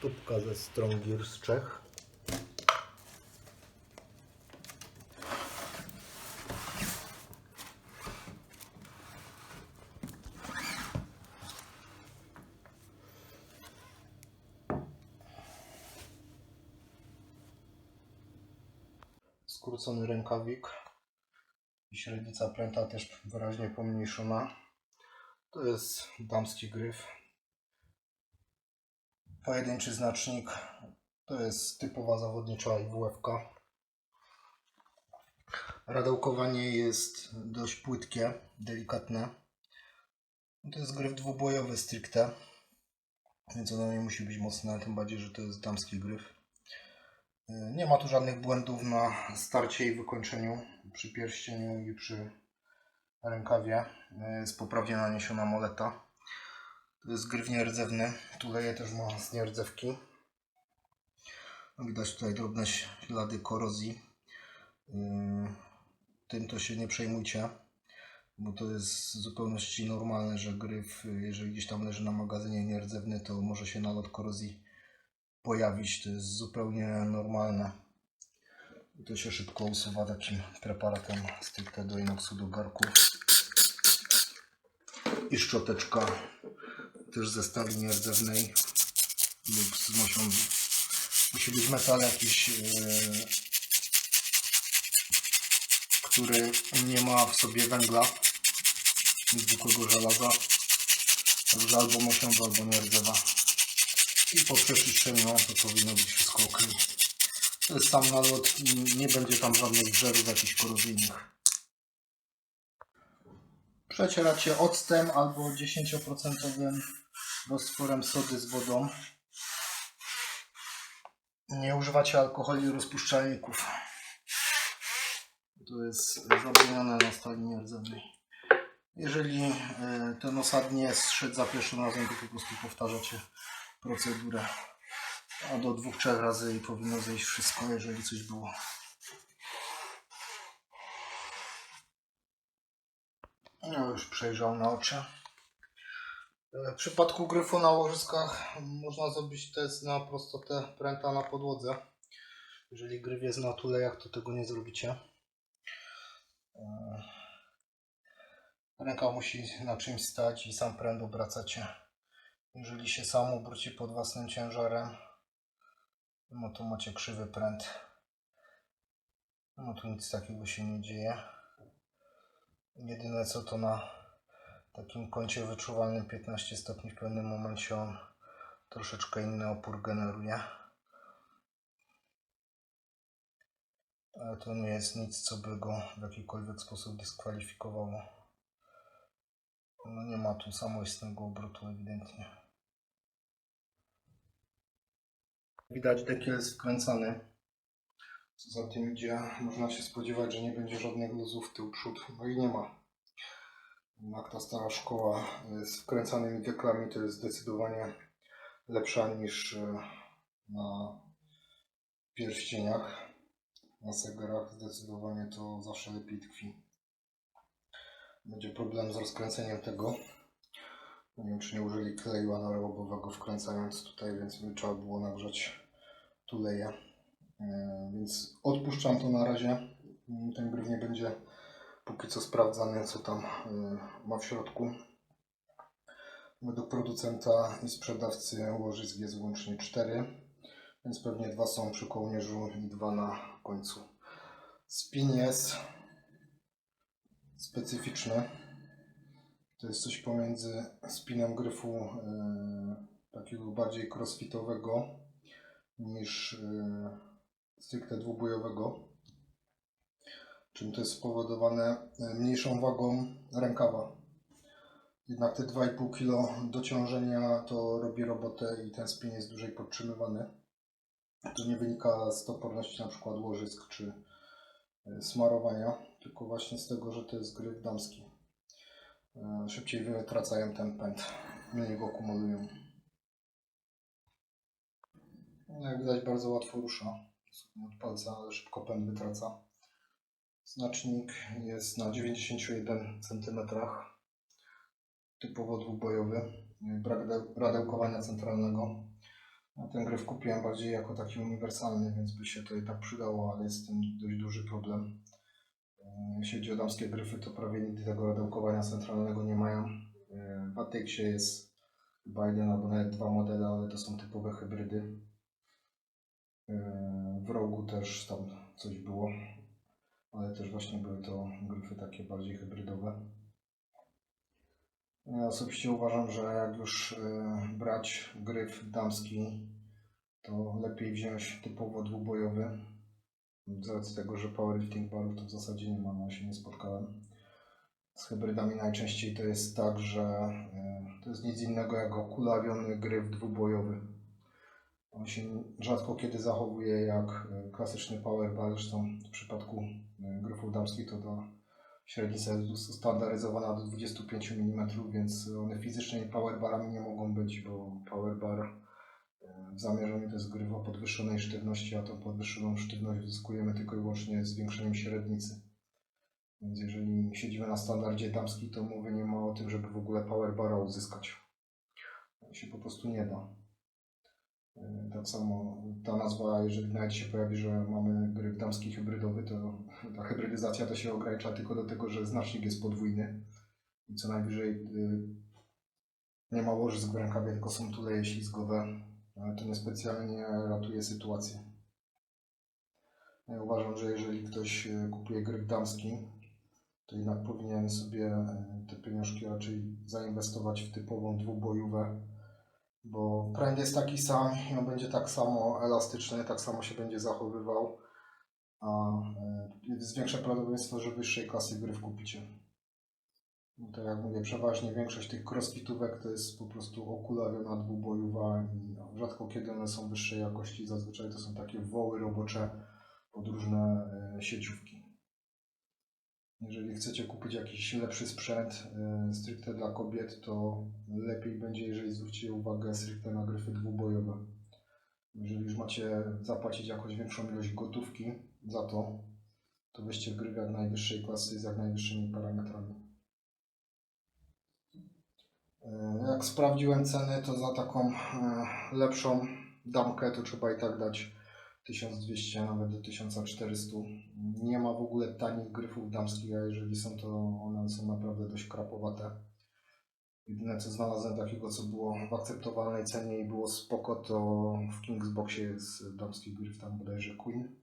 Tubka ze Strongir z Czech. Skrócony rękawik. I średnica pręta też wyraźnie pomniejszona. To jest damski gryf. Pojedynczy znacznik to jest typowa zawodnicza IWF. Radełkowanie jest dość płytkie, delikatne. To jest gryf dwubojowy stricte, więc ono nie musi być mocne, tym bardziej, że to jest damski gryf. Yy, Nie ma tu żadnych błędów na starcie i wykończeniu przy pierścieniu i przy rękawie. Yy, Jest poprawnie naniesiona moleta. To jest gryf nierdzewny. Tuleje też ma z nierdzewki. No Widać tutaj drobne ślady korozji. Yy, Tym to się nie przejmujcie, bo to jest w zupełności normalne, że gryf, jeżeli gdzieś tam leży na magazynie nierdzewny, to może się nalot korozji pojawić. To jest zupełnie normalne. I to się szybko usuwa takim preparatem stricte do inoksu do garków. I szczoteczka też ze stali nierdzewnej lub z mosiądzu. Musi być metal jakiś, yy, który nie ma w sobie węgla, zwykłego żelaza. Także albo mosiądzu, albo nierdzewa. I po przeczyszczeniu to powinno być wszystko ok. To jest sam nalot, nie będzie tam żadnych żerów jakichś korozyjnych. Przecieracie octem albo 10% roztworem sody z wodą. Nie używacie alkoholi rozpuszczalników. To jest zabronione na stali nierdzewnej. Jeżeli e, ten osad nie zszedł za pierwszym razem, to po prostu powtarzacie procedurę. A do dwóch, trzech razy i powinno zejść wszystko, jeżeli coś było. No już przejrzał na oczy. W przypadku gryfu na łożyskach można zrobić test na prostotę pręta na podłodze. Jeżeli gryf jest na tulejach, to tego nie zrobicie. E, Ręka musi na czymś stać i sam pręt obracacie. Jeżeli się sam obróci pod własnym ciężarem, no to macie krzywy pręt. No tu nic takiego się nie dzieje. Jedyne co to na takim kącie wyczuwalnym 15 stopni w pewnym momencie on troszeczkę inny opór generuje. Ale to nie jest nic, co by go w jakikolwiek sposób dyskwalifikowało. No nie ma tu samoistnego obrotu ewidentnie. Widać dekiel jest wkręcany. Co za tym idzie, można się spodziewać, że nie będzie żadnych luzów tył przód. No i nie ma. Jak ta stara szkoła z wkręcanymi deklami to jest zdecydowanie lepsza niż e, na pierścieniach. Na segerach zdecydowanie to zawsze lepiej tkwi. Będzie problem z rozkręceniem tego. Nie wiem, czy nie użyli kleju anaerobowego wkręcając tutaj, więc trzeba było nagrzać tuleje. E, Więc odpuszczam to na razie. Ten gryf nie będzie póki co sprawdzany, co tam y, ma w środku. Według producenta i sprzedawcy łożysk jest łącznie 4, więc pewnie dwa są przy kołnierzu i dwa na końcu. Spin jest specyficzny. To jest coś pomiędzy spinem gryfu y, takiego bardziej crossfitowego niż y, stricte dwubojowego czym to jest spowodowane e, mniejszą wagą rękawa. Jednak te 2,5 kg dociążenia to robi robotę i ten spin jest dłużej podtrzymywany. To nie wynika z toporności na przykład łożysk czy e, smarowania, tylko właśnie z tego, że to jest gryf damski. E, Szybciej wytracają ten pęd, mniej go kumulują. No, Jak widać bardzo łatwo rusza od palca, szybko pęd wytraca. Znacznik jest na 91 cm. Typowo dwubojowy. Brak de- radełkowania centralnego. Ten gryf kupiłem bardziej jako taki uniwersalny, więc by się to i tak przydało, ale jest z tym dość duży problem. Jeśli chodzi o damskie gryfy, to prawie nigdy tego radełkowania centralnego nie mają. W Atexie jest chyba jeden albo nawet dwa modele, ale to są typowe hybrydy. W rogu też tam coś było, ale też właśnie były to gryfy takie bardziej hybrydowe. Ja osobiście uważam, że jak już e, brać gryf damski, to lepiej wziąć typowo dwubojowy. Z racji tego, że powerlifting barów to w zasadzie nie ma, no się nie spotkałem. Z hybrydami najczęściej to jest tak, że e, to jest nic innego jak okulawiony gryf dwubojowy. On się rzadko kiedy zachowuje jak e, klasyczny powerbar, zresztą w przypadku e, gryfów damskich to ta średnica jest ustandaryzowana do 25 mm, więc one fizycznie powerbarami nie mogą być, bo powerbar e, w zamierzeniu to jest grywa podwyższonej sztywności, a tą podwyższoną sztywność uzyskujemy tylko i wyłącznie zwiększeniem średnicy. Więc jeżeli siedzimy na standardzie damski, to mowy nie ma o tym, żeby w ogóle powerbara uzyskać. To się po prostu nie da. E, Tak samo ta nazwa, jeżeli nawet się pojawi, że mamy gryf damski hybrydowy, to ta hybrydyzacja to się ogranicza tylko do tego, że znacznik jest podwójny i co najwyżej nie ma łożysk w rękawie, tylko są tuleje ślizgowe, ale to niespecjalnie ratuje sytuację. Ja uważam, że jeżeli ktoś y, kupuje gryf damski, to jednak powinien sobie y, te pieniążki raczej zainwestować w typową dwubojówę, bo pręd jest taki sam i on będzie tak samo elastyczny, tak samo się będzie zachowywał, a jest większe prawdopodobieństwo, że wyższej klasy gryf kupicie. No tak jak mówię, przeważnie większość tych crossfitówek to jest po prostu okulawiona dwubojowa i rzadko kiedy one są wyższej jakości, zazwyczaj to są takie woły robocze pod różne y, sieciówki. Jeżeli chcecie kupić jakiś lepszy sprzęt y, stricte dla kobiet, to lepiej będzie, jeżeli zwrócicie uwagę stricte na gryfy dwubojowe. Jeżeli już macie zapłacić jakąś większą ilość gotówki za to, to weźcie gryf jak najwyższej klasy z jak najwyższymi parametrami. Y, Jak sprawdziłem ceny, to za taką y, lepszą damkę to trzeba i tak dać 1200 nawet do 1400. Nie ma w ogóle tanich gryfów damskich, a jeżeli są, to one są naprawdę dość krapowate. Jedyne co znalazłem takiego, co było w akceptowalnej cenie i było spoko, to w Kingsboxie jest damski gryf, tam bodajże Queen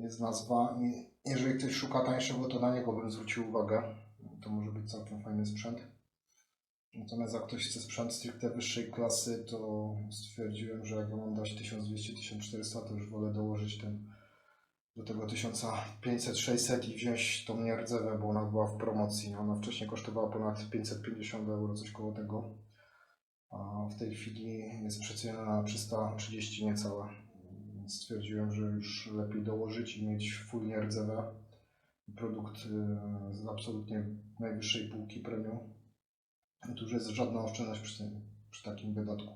jest nazwa. Jeżeli ktoś szuka tańszego, to na niego bym zwrócił uwagę. To może być całkiem fajny sprzęt. Natomiast jak ktoś chce sprzęt stricte wyższej klasy, to stwierdziłem, że jak mam dać 1200-1400, to już wolę dołożyć ten do tego 1500-600 i wziąć tą nierdzewę, bo ona była w promocji. Ona wcześniej kosztowała ponad 550 euro, coś koło tego. A w tej chwili jest przeceniona na 330 niecałe. Stwierdziłem, że już lepiej dołożyć i mieć full nierdzewę. Produkt y, z absolutnie najwyższej półki premium. Tu już jest żadna oszczędność przy, tym, przy takim wydatku.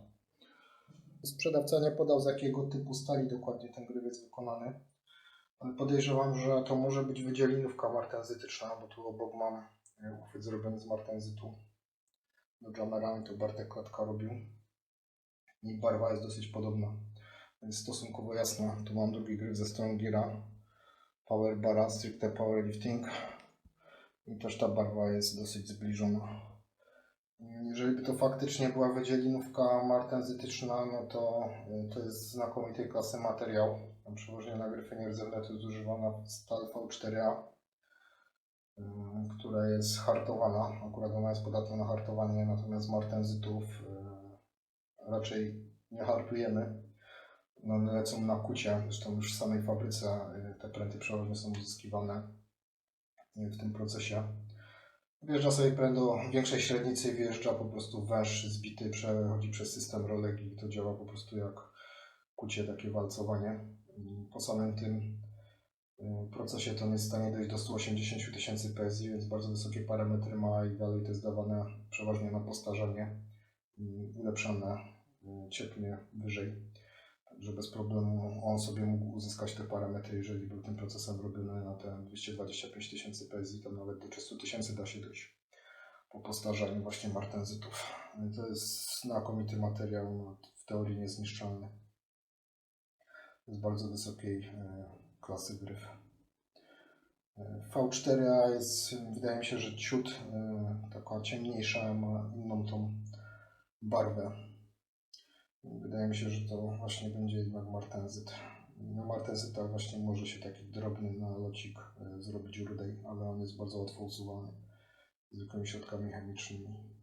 Sprzedawca nie podał z jakiego typu stali dokładnie ten gryf jest wykonany, ale podejrzewam, że to może być wydzielinówka martenzytyczna, bo tu obok mam e, uchwyt zrobiony z martenzytu. Do Jamera to Bartek Klatka robił i barwa jest dosyć podobna, więc stosunkowo jasna. Tu mam drugi gryf ze strony Gira, Power Bara, stricte Powerlifting i też ta barwa jest dosyć zbliżona. Jeżeli by to faktycznie była wydzielinówka martenzytyczna, no to y, to jest znakomitej klasy materiał. Przeważnie na gryfy nierdzewne to jest używana stal V4A, y, która jest hartowana. Akurat ona jest podatna na hartowanie, natomiast martenzytów y, raczej nie hartujemy. No, one lecą na kucie, zresztą już w samej fabryce te pręty przeważnie są uzyskiwane w tym procesie. Wjeżdża sobie pręd do większej średnicy wjeżdża po prostu węż zbity, przechodzi przez system rolegi i to działa po prostu jak kucie, takie walcowanie. Po samym tym y, procesie to on jest w stanie dojść do 180 tysięcy PSI, więc bardzo wysokie parametry ma i dalej to jest dawane przeważnie na postarzenie i ulepszane y, ciepnie wyżej. Także bez problemu on sobie mógł uzyskać te parametry, jeżeli był ten procesor robiony na te 225 tysięcy PSI, to nawet do 300 tysięcy da się dojść po postarzaniu właśnie martenzytów. To jest znakomity materiał, no, w teorii niezniszczalny. To jest bardzo wysokiej e, klasy gryf. E, V4A jest, wydaje mi się, że ciut e, taka ciemniejsza, ma inną tą barwę. Wydaje mi się, że to właśnie będzie jednak martenzyt. Na martenzyta właśnie może się taki drobny nalocik e, zrobić rudej, ale on jest bardzo łatwo usuwany zwykłymi środkami chemicznymi.